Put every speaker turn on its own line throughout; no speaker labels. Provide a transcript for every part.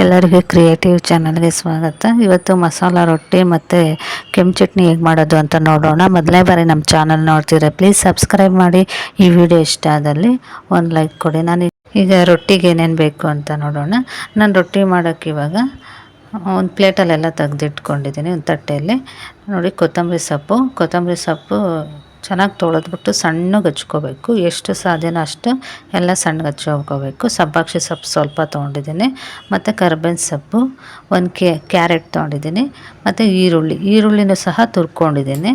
ಎಲ್ಲರಿಗೂ ಕ್ರಿಯೇಟಿವ್ ಚಾನಲ್ಗೆ ಸ್ವಾಗತ. ಇವತ್ತು ಮಸಾಲ ರೊಟ್ಟಿ ಮತ್ತು ಕೆಂಪು ಚಟ್ನಿ ಹೇಗೆ ಮಾಡೋದು ಅಂತ ನೋಡೋಣ. ಮೊದಲನೇ ಬಾರಿ ನಮ್ಮ ಚಾನಲ್ ನೋಡ್ತೀರಾ ಪ್ಲೀಸ್ ಸಬ್ಸ್ಕ್ರೈಬ್ ಮಾಡಿ. ಈ ವಿಡಿಯೋ ಇಷ್ಟ ಆದಲ್ಲಿ ಒಂದು ಲೈಕ್ ಕೊಡಿ. ನಾನು ಈಗ ರೊಟ್ಟಿಗೆ ಏನೇನು ಬೇಕು ಅಂತ ನೋಡೋಣ. ನಾನು ರೊಟ್ಟಿ ಮಾಡೋಕ್ಕೆ ಇವಾಗ ಒಂದು ಪ್ಲೇಟಲ್ಲೆಲ್ಲ ತೆಗೆದಿಟ್ಕೊಂಡಿದ್ದೀನಿ ಒಂದು ತಟ್ಟೆಯಲ್ಲಿ. ನೋಡಿ, ಕೊತ್ತಂಬರಿ ಸೊಪ್ಪು. ಕೊತ್ತಂಬರಿ ಸೊಪ್ಪು ಚೆನ್ನಾಗಿ ತೊಳೆದ್ಬಿಟ್ಟು ಸಣ್ಣಗೆ ಹಚ್ಕೋಬೇಕು. ಎಷ್ಟು ಸಾಧ್ಯನೋ ಅಷ್ಟು ಎಲ್ಲ ಸಣ್ಣಗೆ ಹಚ್ಕೋಬೇಕು. ಸಬ್ಬಾಕ್ಷಿ ಸೊಪ್ಪು ಸ್ವಲ್ಪ ತೊಗೊಂಡಿದ್ದೀನಿ. ಮತ್ತು ಕರ್ಬೇವಿನ ಸೊಪ್ಪು, ಒಂದು ಕೆ, ಕ್ಯಾರೆಟ್ ತೊಗೊಂಡಿದ್ದೀನಿ. ಮತ್ತು ಈರುಳ್ಳಿ, ಈರುಳ್ಳಿನೂ ಸಹ ತುರ್ಕೊಂಡಿದ್ದೀನಿ.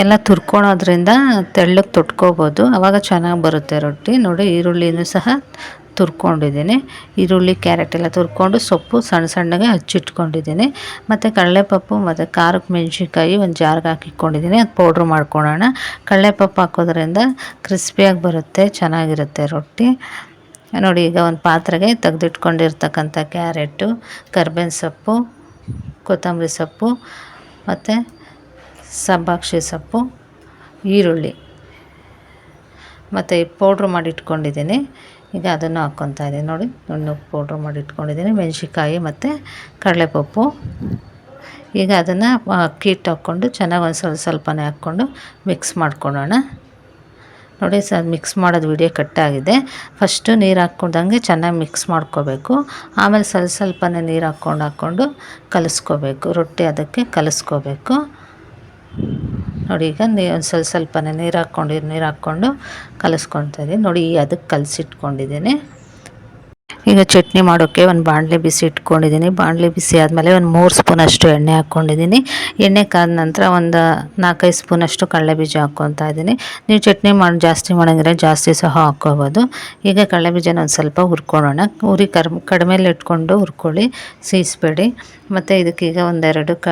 ಎಲ್ಲ ತುರ್ಕೊಳೋದ್ರಿಂದ ತೆಳ್ಳಗೆ ತೊಟ್ಕೋಬೋದು. ಆವಾಗ ಚೆನ್ನಾಗಿ ಬರುತ್ತೆ ರೊಟ್ಟಿ. ನೋಡಿ, ಈರುಳ್ಳಿನೂ ಸಹ ತುರ್ಕೊಂಡಿದ್ದೀನಿ. ಈರುಳ್ಳಿ, ಕ್ಯಾರೆಟ್ ಎಲ್ಲ ತುರ್ಕೊಂಡು ಸೊಪ್ಪು ಸಣ್ಣ ಸಣ್ಣಗೆ ಹಚ್ಚಿಟ್ಕೊಂಡಿದ್ದೀನಿ. ಮತ್ತು ಕಡಲೆಪಪ್ಪು ಮತ್ತು ಖಾರಕ್ಕೆ ಮೆಣಸಿನ್ಕಾಯಿ ಒಂದು ಜಾರ್ಗೆ ಹಾಕಿಟ್ಕೊಂಡಿದ್ದೀನಿ. ಅದು ಪೌಡ್ರ್ ಮಾಡ್ಕೊಳ್ಳೋಣ ಕಡಲೆಪಪ್ಪು ಹಾಕೋದ್ರಿಂದ ಕ್ರಿಸ್ಪಿಯಾಗಿ ಬರುತ್ತೆ, ಚೆನ್ನಾಗಿರುತ್ತೆ ರೊಟ್ಟಿ. ನೋಡಿ, ಈಗ ಒಂದು ಪಾತ್ರೆಗೆ ತೆಗೆದಿಟ್ಕೊಂಡಿರ್ತಕ್ಕಂಥ ಕ್ಯಾರೆಟು, ಕರ್ಬೇವಿನ ಸೊಪ್ಪು, ಕೊತ್ತಂಬರಿ ಸೊಪ್ಪು, ಮತ್ತು ಸಬ್ಬಾಕ್ಷಿ ಸೊಪ್ಪು, ಈರುಳ್ಳಿ. ಮತ್ತು ಪೌಡ್ರ್ ಮಾಡಿ ಇಟ್ಕೊಂಡಿದ್ದೀನಿ ಈಗ ಅದನ್ನು ಹಾಕ್ಕೊತಾ ಇದ್ದೀನಿ ನೋಡಿ ನುಣ್ಣಗೆ ಪೌಡ್ರ್ ಮಾಡಿ ಇಟ್ಕೊಂಡಿದ್ದೀನಿ. ಮೆಣಸಿನ್ಕಾಯಿ ಮತ್ತು ಕಡಲೆಪಪ್ಪು. ಈಗ ಅದನ್ನು ಅಕ್ಕಿ ಹಿಟ್ಟು ಹಾಕ್ಕೊಂಡು ಚೆನ್ನಾಗಿ ಒಂದು ಸ್ವಲ್ಪ ಸ್ವಲ್ಪನೇ ಹಾಕ್ಕೊಂಡು ಮಿಕ್ಸ್ ಮಾಡ್ಕೊಳ್ಳೋಣ. ನೋಡಿ ಸರ್ ಮಿಕ್ಸ್ ಮಾಡೋದು ವಿಡಿಯೋ ಕಟ್ಟಾಗಿದೆ ಫಸ್ಟು ನೀರು ಹಾಕ್ಕೊಂಡಂಗೆ ಚೆನ್ನಾಗಿ ಮಿಕ್ಸ್ ಮಾಡ್ಕೋಬೇಕು. ಆಮೇಲೆ ಸ್ವಲ್ಪ ಸ್ವಲ್ಪನೇ ನೀರು ಹಾಕ್ಕೊಂಡು ಹಾಕ್ಕೊಂಡು ಕಲಿಸ್ಕೋಬೇಕು. ರೊಟ್ಟಿ ಅದಕ್ಕೆ ಕಲಿಸ್ಕೋಬೇಕು. ನೋಡಿ, ಈಗ ನೀ ಒಂದು ಸ್ವಲ್ಪ ಸ್ವಲ್ಪನೇ ನೀರು ಹಾಕ್ಕೊಂಡು ನೀರು ಹಾಕ್ಕೊಂಡು ಕಲಿಸ್ಕೊಳ್ತಾ ಇದ್ದೀನಿ ನೋಡಿ ಅದಕ್ಕೆ ಕಲಸಿಟ್ಕೊಂಡಿದ್ದೀನಿ ಈಗ ಚಟ್ನಿ ಮಾಡೋಕ್ಕೆ ಒಂದು ಬಾಣಲೆ ಬಿಸಿ ಇಟ್ಕೊಂಡಿದ್ದೀನಿ. ಬಾಣಲೆ ಬಿಸಿ ಆದಮೇಲೆ ಒಂದು ಮೂರು ಸ್ಪೂನಷ್ಟು ಎಣ್ಣೆ ಹಾಕ್ಕೊಂಡಿದ್ದೀನಿ ಎಣ್ಣೆ ಕಾದ ನಂತರ ಒಂದು ನಾಲ್ಕೈದು ಸ್ಪೂನಷ್ಟು ಕಡಲೆ ಬೀಜ ಹಾಕ್ಕೊತಾ ಇದ್ದೀನಿ. ನೀವು ಚಟ್ನಿ ಮಾಡಿ, ಜಾಸ್ತಿ ಮಾಡೋಂಗಿದ್ರೆ ಜಾಸ್ತಿ ಸಹ ಹಾಕ್ಕೋಬೋದು. ಈಗ ಕಡಲೆ ಬೀಜನ ಒಂದು ಸ್ವಲ್ಪ ಹುರ್ಕೊಳ್ಳೋಣ. ಉರಿ ಕರ್ ಕಡಿಮೆಲಿ ಇಟ್ಕೊಂಡು ಹುರ್ಕೊಳ್ಳಿ. ಸೀಸ್ಬೇಡಿ. ಮತ್ತು ಇದಕ್ಕೀಗ ಒಂದೆರಡು ಕ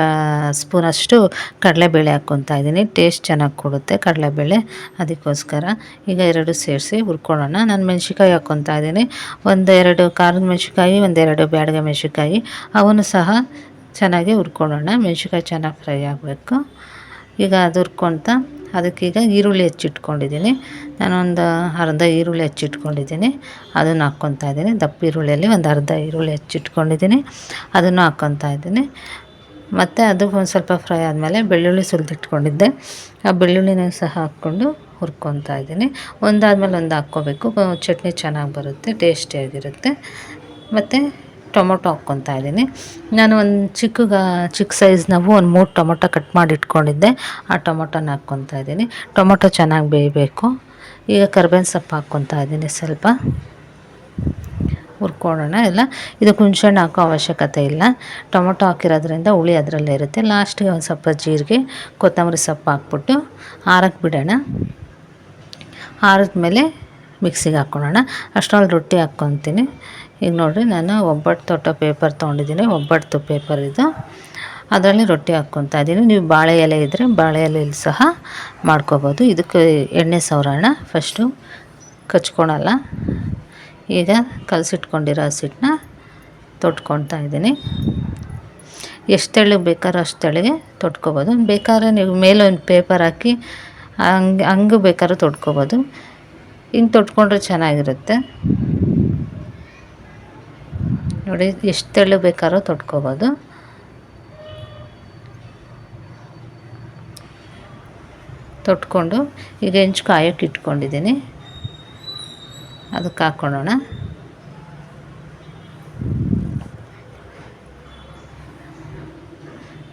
ಸ್ಪೂನಷ್ಟು ಕಡಲೆಬೇಳೆ ಹಾಕ್ಕೊತಾ ಇದ್ದೀನಿ. ಟೇಸ್ಟ್ ಚೆನ್ನಾಗಿ ಕೊಡುತ್ತೆ ಕಡಲೆಬೇಳೆ ಅದಕ್ಕೋಸ್ಕರ ಈಗ ಎರಡು ಸೇರಿಸಿ ಹುರ್ಕೊಳ್ಳೋಣ. ನಾನು ಮೆಣಸಿಕಾಯಿ ಹಾಕ್ಕೊತಾ ಇದ್ದೀನಿ. ಒಂದೆರಡು ಖಾರದ ಮೆಣಸಿನ್ಕಾಯಿ, ಒಂದೆರಡು ಬ್ಯಾಡಗೆ ಮೆಣಸಿನ್ಕಾಯಿ. ಅವನ್ನು ಸಹ ಚೆನ್ನಾಗಿ ಹುರ್ಕೊಳ್ಳೋಣ. ಮೆಣಸಿನ್ಕಾಯಿ ಚೆನ್ನಾಗಿ ಫ್ರೈ ಆಗಬೇಕು. ಈಗ ಅದು ಹುರ್ಕೊತಾ ಅದಕ್ಕೀಗ ಈರುಳ್ಳಿ ಹೆಚ್ಚಿಟ್ಕೊಂಡಿದ್ದೀನಿ. ನಾನೊಂದು ಅರ್ಧ ಈರುಳ್ಳಿ ಹೆಚ್ಚಿಟ್ಕೊಂಡಿದ್ದೀನಿ. ಅದನ್ನು ಹಾಕ್ಕೊತಾ ಇದ್ದೀನಿ. ದಪ್ಪ ಈರುಳ್ಳಿಯಲ್ಲಿ ಒಂದು ಅರ್ಧ ಈರುಳ್ಳಿ ಹೆಚ್ಚಿಟ್ಕೊಂಡಿದ್ದೀನಿ. ಅದನ್ನು ಹಾಕ್ಕೊತಾ ಇದ್ದೀನಿ. ಮತ್ತು ಅದು ಒಂದು ಸ್ವಲ್ಪ ಫ್ರೈ ಆದಮೇಲೆ ಬೆಳ್ಳುಳ್ಳಿ ಸುಲಿದಿಟ್ಕೊಂಡಿದ್ದೆ. ಆ ಬೆಳ್ಳುಳ್ಳಿನ ಸಹ ಹಾಕ್ಕೊಂಡು ಹುರ್ಕೊತಾ ಇದ್ದೀನಿ. ಒಂದಾದ್ಮೇಲೆ ಒಂದು ಹಾಕ್ಕೋಬೇಕು. ಚಟ್ನಿ ಚೆನ್ನಾಗಿ ಬರುತ್ತೆ ಟೇಸ್ಟಿಯಾಗಿರುತ್ತೆ ಮತ್ತು ಟೊಮೊಟೊ ಹಾಕ್ಕೊತಾ ಇದ್ದೀನಿ. ನಾನು ಒಂದು ಚಿಕ್ಕ ಚಿಕ್ಕ ಸೈಜ್ನವು ಒಂದು ಮೂರು ಟೊಮೊಟೊ ಕಟ್ ಮಾಡಿ ಇಟ್ಕೊಂಡಿದ್ದೆ. ಆ ಟೊಮೊಟೊನ ಹಾಕ್ಕೊತಾ ಇದ್ದೀನಿ. ಟೊಮೊಟೊ ಚೆನ್ನಾಗಿ ಬೇಯಬೇಕು. ಈಗ ಕರ್ಬೇವಿನ ಸೊಪ್ಪು ಹಾಕ್ಕೊತಾ ಇದ್ದೀನಿ ಸ್ವಲ್ಪ. ಹುರ್ಕೊಳ್ಳೋಣ ಎಲ್ಲ. ಇದಕ್ಕೆ ಹುಣ್ಸೆಹಣ್ಣು ಹಾಕೋ ಅವಶ್ಯಕತೆ ಇಲ್ಲ. ಟೊಮೊಟೊ ಹಾಕಿರೋದ್ರಿಂದ ಹುಳಿ ಅದರಲ್ಲೇ ಇರುತ್ತೆ. ಲಾಸ್ಟಿಗೆ ಒಂದು ಸ್ವಲ್ಪ ಜೀರಿಗೆ, ಕೊತ್ತಂಬರಿ ಸೊಪ್ಪು ಹಾಕ್ಬಿಟ್ಟು ಆರಕ್ಕೆ ಬಿಡೋಣ. ಆರಿದ್ಮೇಲೆ ಮಿಕ್ಸಿಗೆ ಹಾಕ್ಕೊಳ್ಳೋಣ. ಅಷ್ಟರಲ್ಲಿ ರೊಟ್ಟಿ ಹಾಕ್ಕೊತೀನಿ. ಈಗ ನೋಡಿರಿ, ನಾನು ಒಬ್ಬಟ್ಟು ತೊಟ್ಟ ಪೇಪರ್ ತೊಗೊಂಡಿದ್ದೀನಿ. ಒಬ್ಬಟ್ಟು ಪೇಪರ್ ಇದು. ಅದರಲ್ಲಿ ರೊಟ್ಟಿ ಹಾಕ್ಕೊತಾ ಇದ್ದೀನಿ. ನೀವು ಬಾಳೆ ಎಲೆ ಇದ್ದರೆ ಬಾಳೆ ಎಲೆಯಲ್ಲಿ ಸಹ ಮಾಡ್ಕೋಬೋದು. ಇದಕ್ಕೆ ಎಣ್ಣೆ ಸವರೋಣ ಫಸ್ಟು ಕಚ್ಕೊಳಲ್ಲ. ಈಗ ಕಲಸಿಟ್ಕೊಂಡಿರೋ ಹಸಿಟ್ಟನ್ನ ತೊಟ್ಕೊತಾ ಇದ್ದೀನಿ. ಎಷ್ಟು ತೆಳ್ಳಗೆ ಬೇಕಾದ್ರೂ ಅಷ್ಟು ತೆಳಗೆ ತೊಟ್ಕೊಬೋದು. ಬೇಕಾದ್ರೆ ನೀವು ಮೇಲೊಂದು ಪೇಪರ್ ಹಾಕಿ ಹಂಗೆ ಹಂಗೆ ಬೇಕಾದ್ರೂ ತೊಟ್ಕೋಬೋದು ಹಿಂಗೆ ತೊಟ್ಕೊಂಡ್ರೆ ಚೆನ್ನಾಗಿರುತ್ತೆ. ನೋಡಿ, ಎಷ್ಟು ತೆಳು ಬೇಕಾದ್ರೂ ತೊಟ್ಕೋಬೋದು ತೊಟ್ಕೊಂಡು ಈಗ ಹೆಂಚು ಕಾಯೋಕೆ ಇಟ್ಕೊಂಡಿದ್ದೀನಿ. ಅದಕ್ಕೆ ಹಾಕ್ಕೊಳ್ಳೋಣ.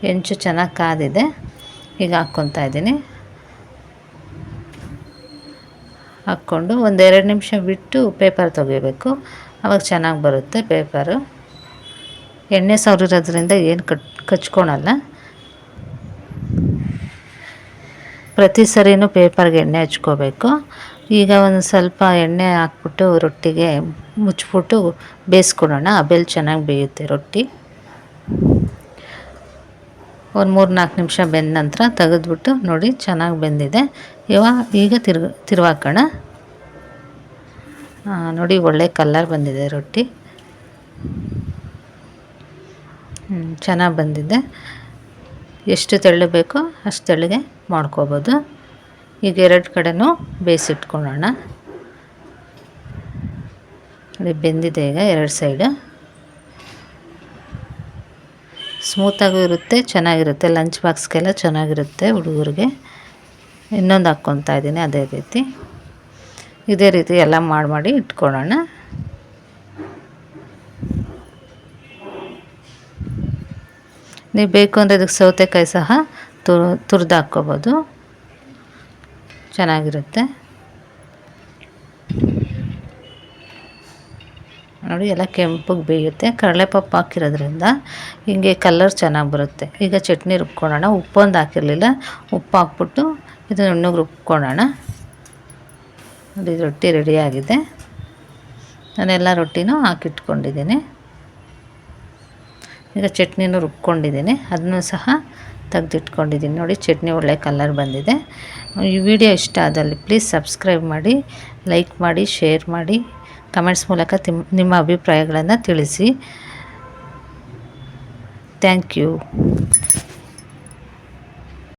ಹೆಂಚು ಚೆನ್ನಾಗಿ ಕಾದಿದೆ. ಈಗ ಹಾಕ್ಕೊತಾ ಇದ್ದೀನಿ. ಹಾಕ್ಕೊಂಡು ಒಂದೆರಡು ನಿಮಿಷ ಬಿಟ್ಟು ಪೇಪರ್ ತೆಗಿಬೇಕು. ಅವಾಗ ಚೆನ್ನಾಗಿ ಬರುತ್ತೆ ಪೇಪರು. ಎಣ್ಣೆ ಸವರಿರೋದ್ರಿಂದ ಏನು ಕಟ್, ಕಚ್ಕೊಳಲ್ಲ. ಪ್ರತಿ ಸರಿನೂ ಪೇಪರ್ಗೆ ಎಣ್ಣೆ ಹಚ್ಕೋಬೇಕು. ಈಗ ಒಂದು ಸ್ವಲ್ಪ ಎಣ್ಣೆ ಹಾಕ್ಬಿಟ್ಟು ರೊಟ್ಟಿಗೆ ಮುಚ್ಚಿಬಿಟ್ಟು ಬೇಯಿಸ್ಕೊಡೋಣ. ಬೆಲ್ ಚೆನ್ನಾಗಿ ಬೇಯುತ್ತೆ ರೊಟ್ಟಿ. ಒಂದು ಮೂರು ನಾಲ್ಕು ನಿಮಿಷ ಬೆಂದ ನಂತರ ತೆಗೆದ್ಬಿಟ್ಟು ನೋಡಿ ಚೆನ್ನಾಗಿ ಬೆಂದಿದೆ. ಇವಾಗ ಈಗ ತಿರ್ಗ ತಿರ್ವಾಕೋಣ. ನೋಡಿ ಒಳ್ಳೆ ಕಲ್ಲರ್ ಬಂದಿದೆ ರೊಟ್ಟಿ. ಚೆನ್ನಾಗಿ ಬಂದಿದೆ. ಎಷ್ಟು ತೆಳ್ಳು ಬೇಕೋ ಅಷ್ಟು ತೆಳ್ಳಗೆ ಮಾಡ್ಕೋಬೋದು. ಈಗ ಎರಡು ಕಡೆನೂ ಬೇಯಿಸಿಟ್ಕೊಳ್ಳೋಣ. ನೋಡಿ, ಬೆಂದಿದೆ ಈಗ ಎರಡು ಸೈಡು. ಸ್ಮೂತಾಗೂ ಇರುತ್ತೆ, ಚೆನ್ನಾಗಿರುತ್ತೆ. ಲಂಚ್ ಬಾಕ್ಸ್ಗೆಲ್ಲ ಚೆನ್ನಾಗಿರುತ್ತೆ ಹುಡುಗರಿಗೆ. ಇನ್ನೊಂದು ಹಾಕ್ಕೊತಾ ಇದ್ದೀನಿ ಅದೇ ರೀತಿ. ಇದೇ ರೀತಿ ಎಲ್ಲ ಮಾಡಿ ಮಾಡಿ ಇಟ್ಕೊಳ್ಳೋಣ. ನೀವು ಬೇಕು ಅಂದರೆ ಇದಕ್ಕೆ ಸೌತೆಕಾಯಿ ಸಹ ತುರ್, ತುರಿದು ಹಾಕ್ಕೋಬೋದು. ಚೆನ್ನಾಗಿರುತ್ತೆ. ನೋಡಿ, ಎಲ್ಲ ಕೆಂಪಗೆ ಬೇಯುತ್ತೆ. ಕಡಲೆಪಪ್ಪು ಹಾಕಿರೋದ್ರಿಂದ ಹಿಂಗೆ ಕಲರ್ ಚೆನ್ನಾಗಿ ಬರುತ್ತೆ. ಈಗ ಚಟ್ನಿ ರುಬ್ಕೊಳ್ಳೋಣ. ಉಪ್ಪೊಂದು ಹಾಕಿರಲಿಲ್ಲ. ಉಪ್ಪು ಹಾಕ್ಬಿಟ್ಟು ಇದು ನುಣ್ಣಗೆ ರುಬ್ಕೊಳ್ಳೋಣ. ನೋಡಿ ರೊಟ್ಟಿ ರೆಡಿಯಾಗಿದೆ ನಾನೆಲ್ಲ ರೊಟ್ಟಿನೂ ಹಾಕಿಟ್ಕೊಂಡಿದ್ದೀನಿ. ಈಗ ಚಟ್ನಿನೂ ರುಬ್ಕೊಂಡಿದ್ದೀನಿ. ಅದನ್ನು ಸಹ ತೆಗೆದಿಟ್ಕೊಂಡಿದ್ದೀನಿ. ನೋಡಿ, ಚಟ್ನಿ ಒಳ್ಳೆ ಕಲರ್ ಬಂದಿದೆ. ಈ ವಿಡಿಯೋ ಇಷ್ಟ ಆದಲ್ಲಿ ಪ್ಲೀಸ್ ಸಬ್ಸ್ಕ್ರೈಬ್ ಮಾಡಿ ಲೈಕ್ ಮಾಡಿ ಶೇರ್ ಮಾಡಿ. ಕಮೆಂಟ್ಸ್ ಮೂಲಕ ನಿಮ್ಮ ಅಭಿಪ್ರಾಯಗಳನ್ನು ತಿಳಿಸಿ. Thank you.